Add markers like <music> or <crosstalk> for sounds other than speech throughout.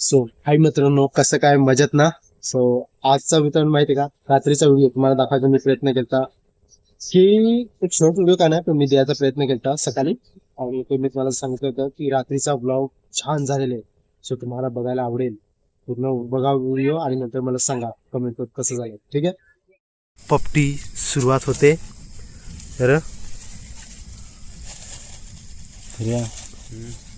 So हाय मित्रांनो कसं काय? मजेत ना? सो आजचा मित्रांनो माहिती का? रात्रीचा व्हिडिओ तुम्हाला दाखवायचा मी प्रयत्न केला की एक शॉर्ट व्हिडिओ का नाही पण मी द्यायचा प्रयत्न केला सकाळी. आणि ते मी तुम्हाला सांगितलं होतं की रात्रीचा ब्लॉग छान झालेला आहे. सो तुम्हाला बघायला आवडेल. पूर्ण बघा व्हिडिओ आणि नंतर मला सांगा. कमेंट करून कसं झालं. ठीक आहे? पपटी सुरुवात होते. तर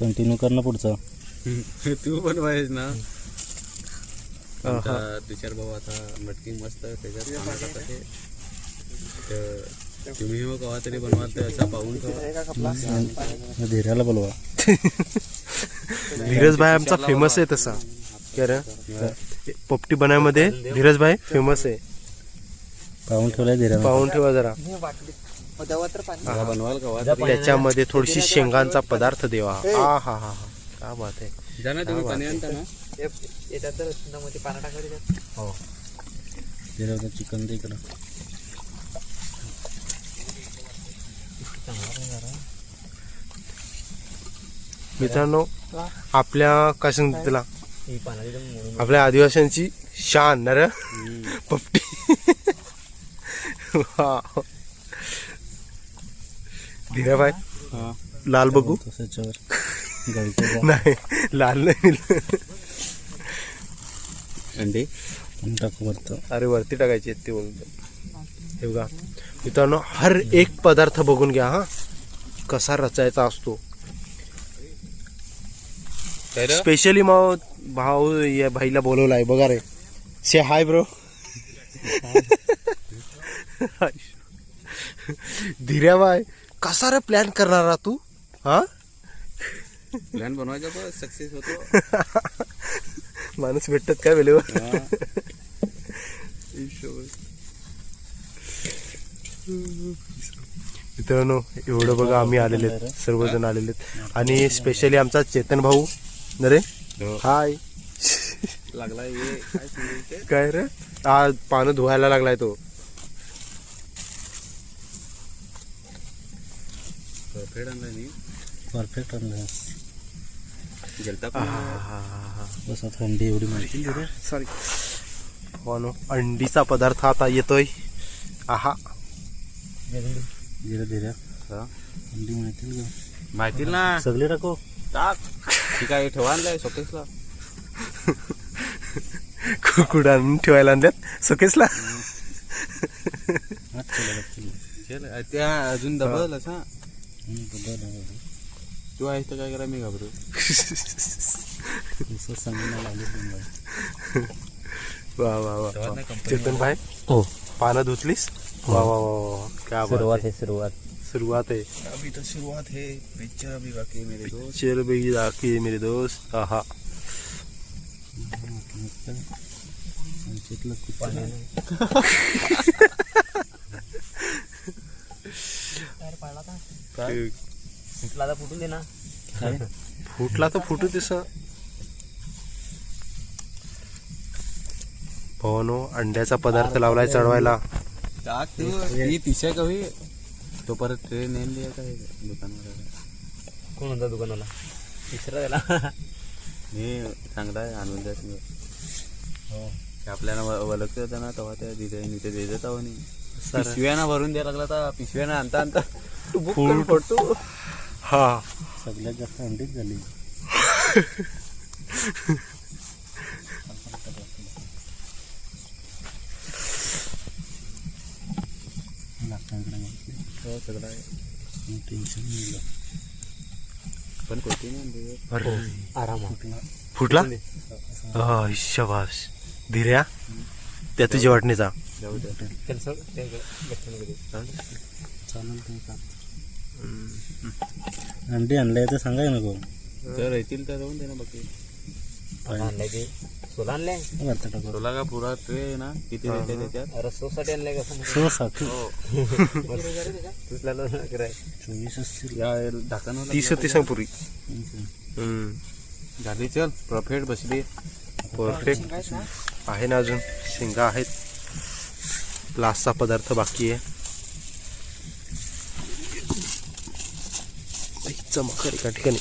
कंटिन्यू कर ना पुढचं. <laughs> तू पण पाहिजे ना. आमचा तुषार भाऊ आता मटकी मस्त त्याच्यात तुम्ही हो कवा तरी बनवा तर असा पाहून खावा. धीऱ्याला बोलवा. <laughs> धीरज भाई आमचा फेमस आहे तसा. पपटी बनायमध्ये धीरज भाई फेमस आहे. पाहून ठेवलाय धीऱ्याला पाहून ठेवा जरा. बनवाल कवा तरी त्याच्यामध्ये थोडीशी शेंगांचा पदार्थ देवा. हा हा हा. काय बात आहे जा ना तुम्ही पाणी आणता ना हो धीऱ्याला चिकन दे इकडं मित्रांनो आपल्या काय सांगतो त्याला आपल्या आदिवासींची शान ना रे पपटी. <laughs> धीरा भाई हा. लाल बघू. त्याच्यावर नाही लाल नाही अंडे टाकू वरतं अरे वरती टाकायचे आहेत ते हे बघा मित्रांनो हर एक पदार्थ बघून घ्या हा कसा रचायचा असतो? स्पेशली मग भाऊ या भाईला बोलवलाय बघा रे से हाय ब्रो धीर्या बाय कसा रे प्लॅन करणारा तू हा प्लॅन बनवायचा पण सक्सेस होतो. <laughs> माणूस भेटतात काय वेळेवर? हा. मित्रांनो एवढं बघा आम्ही आलेले आहेत सर्वजण आलेले आहेत आणि स्पेशली आमचा चेतन भाऊ. नरे हो. हाय. लागला ये. काय रे? आज पानं धुवायला लागलाय तो. परफेक्ट आणला नाही परफेक्ट आणलं गेलता पण बस आता थंडी एवढी माहिती सॉरी हो नो अंडीचा पदार्थ आता येतोय. आहा. धीरे धीरे. थंडी माहिती माहिती ना. सगळे टाको? टाक. ठीक आहे ठेवा आणलाय शोकेसला? कुकुडा आणून ठेवायला आणल्यात चल त्या अजून डबल. असा हम्म, बघा ना बघा. तू आहेस तर काय करा मी घाबरू नुसतं सांगून लागले बनवायला. वा वा वा तेव्हा वा. नाही company चेतन भाई हो पानं धुतलीस वा वा वा वा क्या बात सुरुवात आहे. आहे सुरुवात सुरुवात आहे अभी तो शुरुआत है पिक्चर अभी बाकी है मेरे दोस्त चल भाई राखी मेरे दोस्त आहा संचितला खूप फुटला तर फुटू तस भवनो अंड्याचा पदार्थ लावलाय चढवायला. टाक तू. ही. तिशा कवी. तो परत ट्रेन द्या काय दुकानवर कोण होता दुकानाला तिसरा त्याला मी चांगला आहे आणून द्या तुम्ही. ते आपल्याला ओळखते होता ना तेव्हा त्या तिथे देत तेव्हा नाही. पिशव्याना भरून द्यायला लागला तर पिशव्याना आणता आणता. तू बुक करून फोडतो. हा. सगळ्यात जास्त अंडीच झाली हो, सगळं टेन्शन नाही पण कोणती नाही आणली. अरे. आराम फुटला? हा शबाश धीर्या त्या तुझ्या वाटणीचा. चालेल ते का? अंडी आणले तर सांगाय नको जर येतील तर जाऊन दे ना बाकी आणलाय ते. सोला आणलाय? वरता टाकू. तुला का पुरा? ट्रे आहे ना किती देते त्याच्यात? रसोसाठी आणलाय का सो साठी <laughs> चोवीस असतील या ढाकण तीस पुरी. झाली चल. प्रॉफिट बसली. परफेक्ट आहे ना अजून. शेंगा आहेत. लास्टचा पदार्थ बाकी आहे. चमक एका ठिकाणी.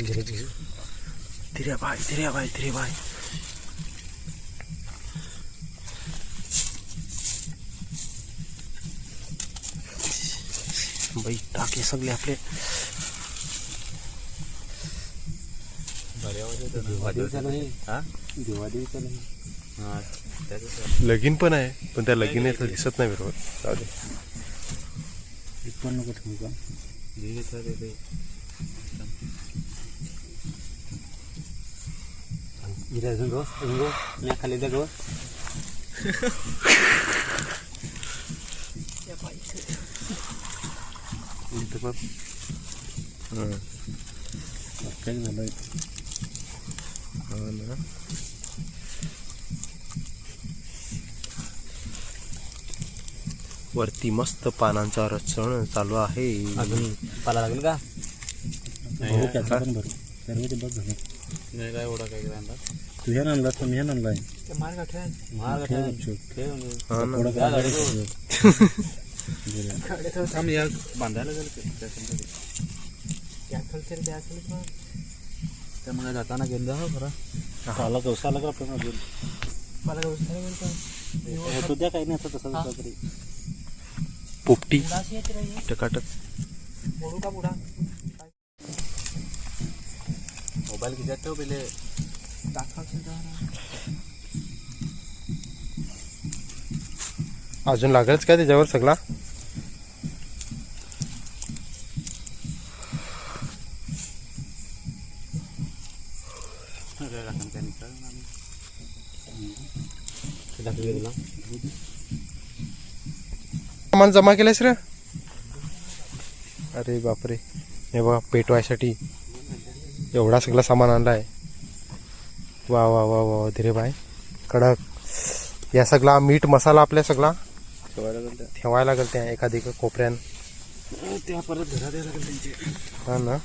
धीरे धीरे धीरे भाई धीरे भाई धीरे भाई बाई टाके सगळे आपले. देवादेवीचा नाही. देवादेवीचा नाही. लगीन पण आहे पण त्या लगीन दिसत नाही बरोबर. जाऊ दे. पण नको ठेवू का जे घेतलं ते ते इथे अजून रोज अजून रोज मी खाली द्या रोज इथं पण हं. काही झालं हा ना. वरती मस्त पानांचा रचण चालू आहे. अजून पाला लागेल का? नाही, त्याचं पण भरू सर्व ते बघ झालं नाही काय एवढा काय आणला तुझ्या आणला तर मी आणलाय. मार का ठेव? मार ठेव ठेव. ठेव म्हणजे. हा ना. थोडं काय गाडी झालं? गाडी ठेव. थांब या बांधायला ते मग. जाताना हो खरा आला का अजून? हे तू द्या काही नाही आता तसा तसा तरी. पोपटी टकाटक. मोबाईल किती ठेव पहिले. अजून लागलच काय त्याच्यावर सगळा? निघतं आम्ही. सामान जमा केलंयस रे? अरे बापरे. हे बघा पेटवायसाठी एवढा सगळा सामान आणलाय. वा वा वा वा धीरे भाई कडक. या सगळा मीठ मसाला आपल्या सगळा ठेवायला गेलं ठेवायला लागेल त्या एखादी कोपऱ्यान. तर. त्या परत घरात यायला लागेल त्यांचे. हा ना.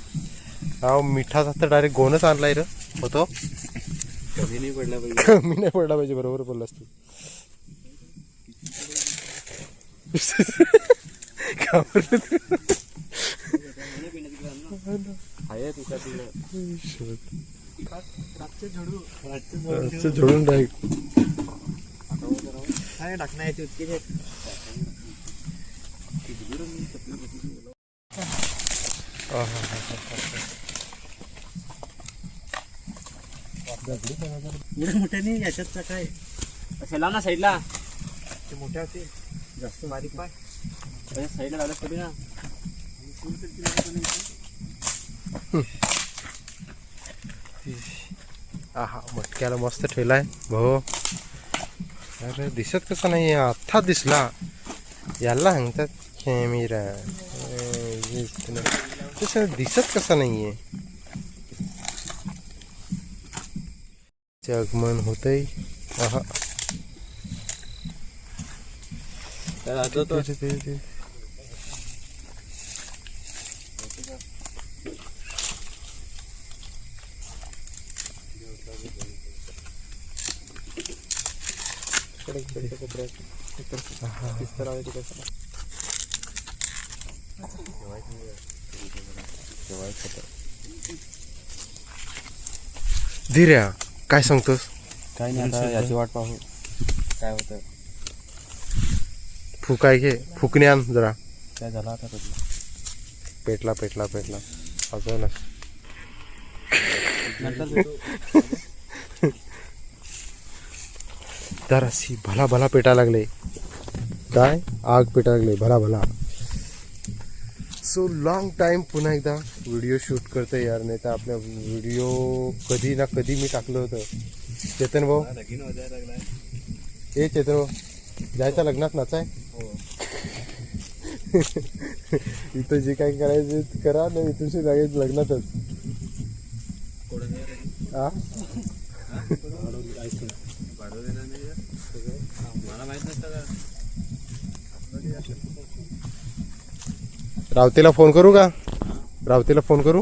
अहो मिठाचा तर डायरेक्ट गोनच आणलाय रे. होतो? कमी नाही पडला पाहिजे. कमी नाही पडला पाहिजे बरोबर बोललास तू घाबरलो तू. आहे तुझ्या तिकडे असं झोडून डायरेक्ट नाही याच्यात काय असे ना साईडला ते. मोठ्या होते जास्त बारीक पाय साईडला लावलं तरी ना? आहा मटक्याला मस्त ठेवलाय. भाऊ. अरे दिसत कसं नाही आत्ता दिसला. याला सांगतात कॅमेरा. दिसत. तसं दिसत कसं नाहीये? जगमन होतय. आहा तो ते- ते- ते- ते. धीर्या काय सांगतोस काय नाही आता याची वाट पाहू काय होतं फुकाय घे फुकणे आण जरा. काय झालं आता कधी पेटला पेटला पेटला. अजून. जराशी भला भला पेटा लागले. काय? आग पेटा लागले. भला भला सो लॉंग टाइम पुन्हा एकदा व्हिडिओ शूट करतोय यार. नाही तर आपल्या व्हिडिओ कधी ना कधी मी टाकलं होतं. चेतन भाऊ? ए चेतन भाऊ. जायचं लग्नात नाचाय? <laughs> इथं जे काही करायचं ते करा नाही तुमची लगेच लग्नातच. हा रावतीला फोन करू का? रावतीला फोन करू?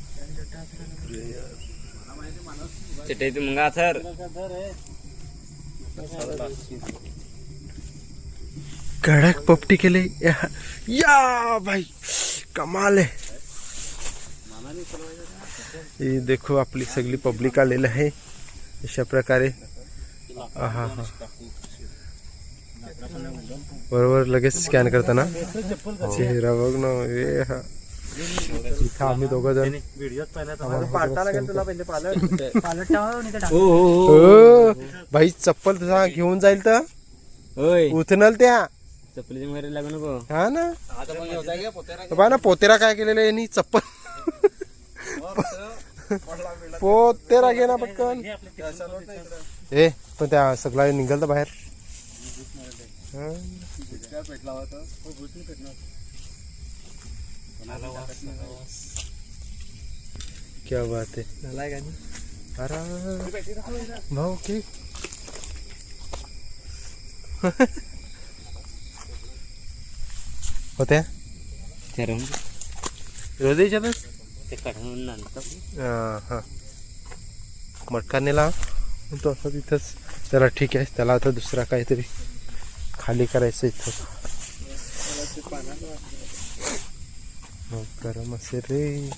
चिटायचं मग सर। कडक पपटी केले या या भाई, कमाल हे। देखो आपली सगळी पब्लिक आलेली आहे अशा प्रकारे। हा। हा बरोबर लगेच स्कॅन करताना चेहरा बघ ना हा। आम्ही दोघं जण <laughs> हो भाई चप्पल तुझा घेऊन जाईल तर? होय. उतनल त्या? चपलीची मारे लागू नको. हा ना? बा ना पोतेरा काय केलेलं आहे? यांनी चप्पल. <laughs> पोतेरा घे ना पटकन. ए पण त्या सगळा निघाल तर बाहेर. हा. क्या बात है? की? होत्या ठरवून रोज याच्यातच ते काढून नंतर हा मटका नेला तो असं ठीक आहे त्याला आता दुसरा काहीतरी खाली करायचं इथं हो, गरम असेल रे.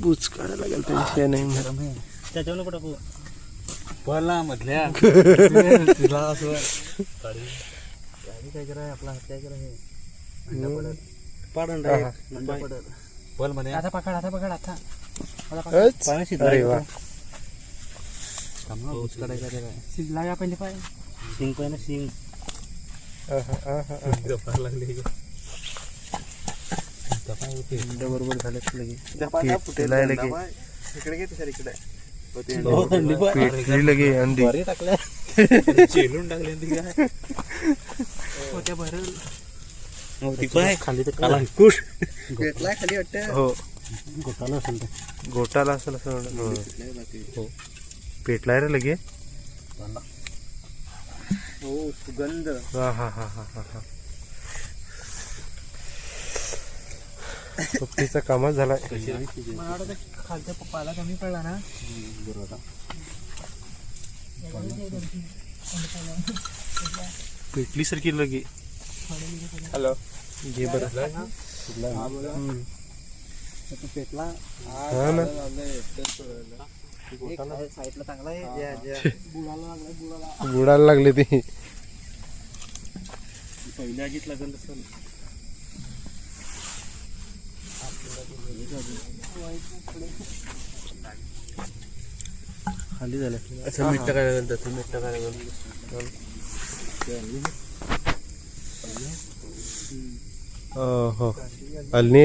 बूच काढायला लागेल त्यांची नाही. त्याच्यावर कुठं पळला मधल्या <laughs> तुला असं काय करा आपला हात काय करा हे हा. पल म्हणे. आता पकड आता पकड आता. शिजलं अरे का? पहिले पाय? शिंग ना शिंग आहा, आहा, आहा. लागले बरोबर झालं लगे इकडे घे सर इकडे लगे अंडी टाकल्या चेलून टाकले होत्या भरल खाली तर काला कुश भेटलाय खाली वाटतं हो गोटाला असेल गोटाला असेल असं हो. हो. पेटलाय रे लगे. हो सुगंध. हा हा हा हा हा हा. पप्पीचा कामच झालाय मला वाटतं खालच्या पाला कमी पडला ना. पेटली सारखी लगे. हॅलो. घे बरं. पेटला हा ना. <laughs> बुडायला लागले ते. पहिल्या आगीत लागेल खाली झालं. असं मीठ टाकायला लागेल तसं मीठ टाकायला लागेल हो. अल्नी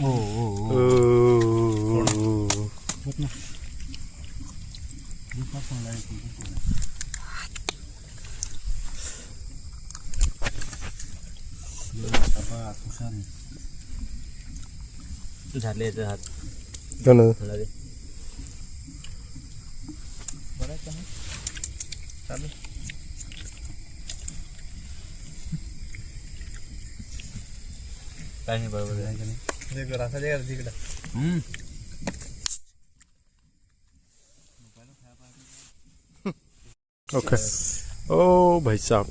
โอ้โหเออชุดนะดูครับอะไรกูเยอะแต่ว่าทุกท่านจัดเลยจัดนั่นเลย ચાલો કાંઈ નહીં બરાબર કાંઈ નહીં ओके ओ भाई साहब।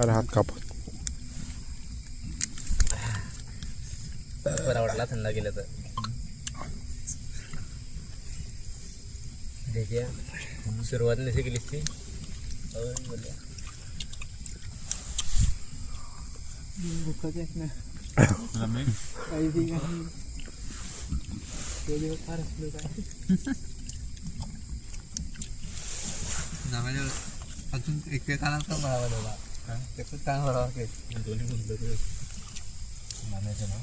अरे हात कापत बरा वाटला थंड गेलं तर. देखील सुरुवात नसे केलीस ती. होय, बोलूया. अजून एकमेकांना पण बघावं त्याचं काय बरोबर दोन्ही मुलं तर मानायचं ना